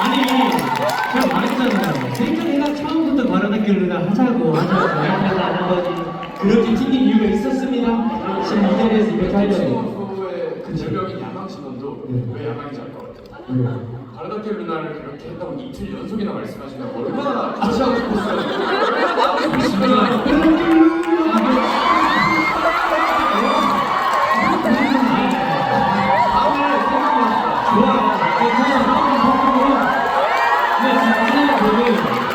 아니 제가 말했잖아요. 생각해가 처음부터 바라나길을 하자고 하자고 해서 안 하더니 그렇게 튕긴 이유가 있었습니다. 지금 이 자리에서 이렇게 하려고. 친구의 그 별명인 야망 신원도 왜 야망인지 알 것 같아요. 바르다케 루나를 그렇게 했다고 이틀 연속이나 말씀하시면 얼마나 Thank you.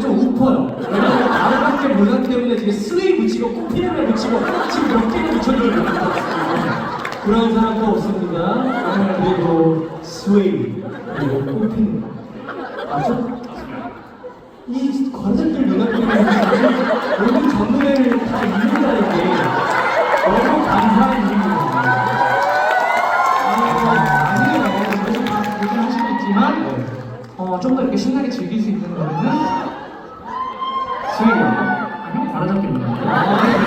좀 우퍼요. 왜냐면 다른밖에 문화 때문에 지금 스웨이 붙이고 코피를 붙이고 지금 몇 개를 것 같습니다. 그런 사람도 없습니다. 그리고 스웨이 그리고 코피는 맞죠? 이 관객들 때문에 모든 전문을 다 이룬다는 게 너무 감사한 일입니다. 다 얘기하시겠지만 어, 좀더 이렇게 신나게 즐길 수 있는 거는 そいう改めてみまし。